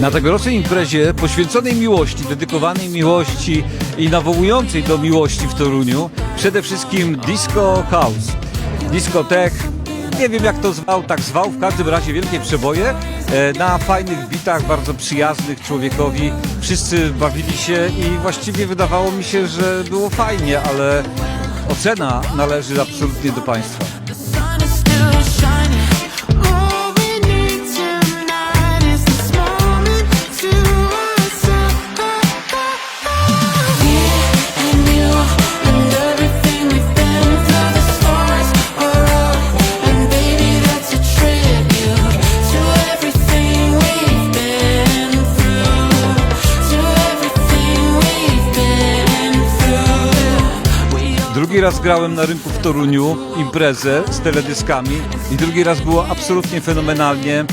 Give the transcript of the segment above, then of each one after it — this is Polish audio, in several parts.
Na tegorocznej imprezie poświęconej miłości, dedykowanej miłości i nawołującej do miłości w Toruniu przede wszystkim disco house, disco tech, nie wiem jak to zwał, tak zwał, w każdym razie wielkie przeboje e, na fajnych bitach, bardzo przyjaznych człowiekowi. Wszyscy bawili się i właściwie wydawało mi się, że było fajnie, ale ocena należy absolutnie do Państwa. Drugi raz grałem na rynku w Toruniu imprezę z teledyskami i drugi raz było absolutnie fenomenalnie.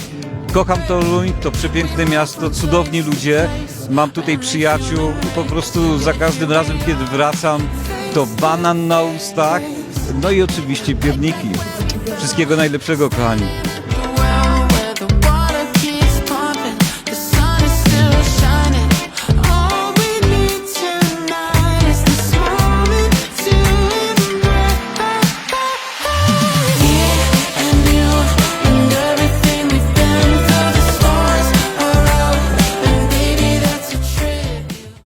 Kocham Toruń, to przepiękne miasto, cudowni ludzie. Mam tutaj przyjaciół i po prostu za każdym razem, kiedy wracam, to banan na ustach, no i oczywiście pierniki. Wszystkiego najlepszego, kochani.